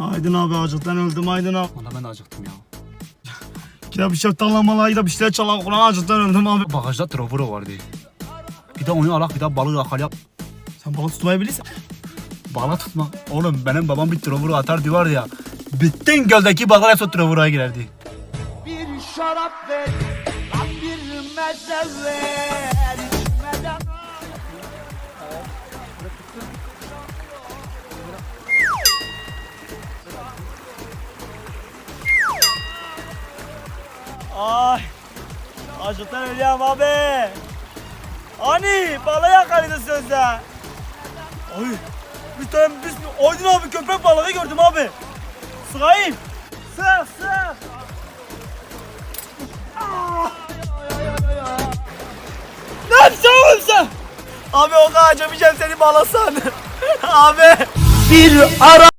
Aydın abi acıktan öldüm Aydın abi. Valla ben de acıktım ya. Ya bir şey tallamalayı da bir şeyler çalan Kur'an acıktan öldüm abi. Bagajda trovuro vardı. Bir de onu alak bir de balık akal yap. Sen balık tutmayı bilirsin. Bala tutma. Oğlum benim babam bir trovuro atar diyor ya. Bütün göldeki balıklar hepsi o trovuroya girerdi. Bir şarap ver, bir meze ver. Ay. Acıktan ölüyorum abi. Hani balığı yakaladı sözde. Ay. Bir tane biz Aydın abi köpek balığı gördüm abi. Sıkayım. Sık sık. Ne oğlum sen? Abi o kadar acımayacağım seni bağlasan. abi. bir ara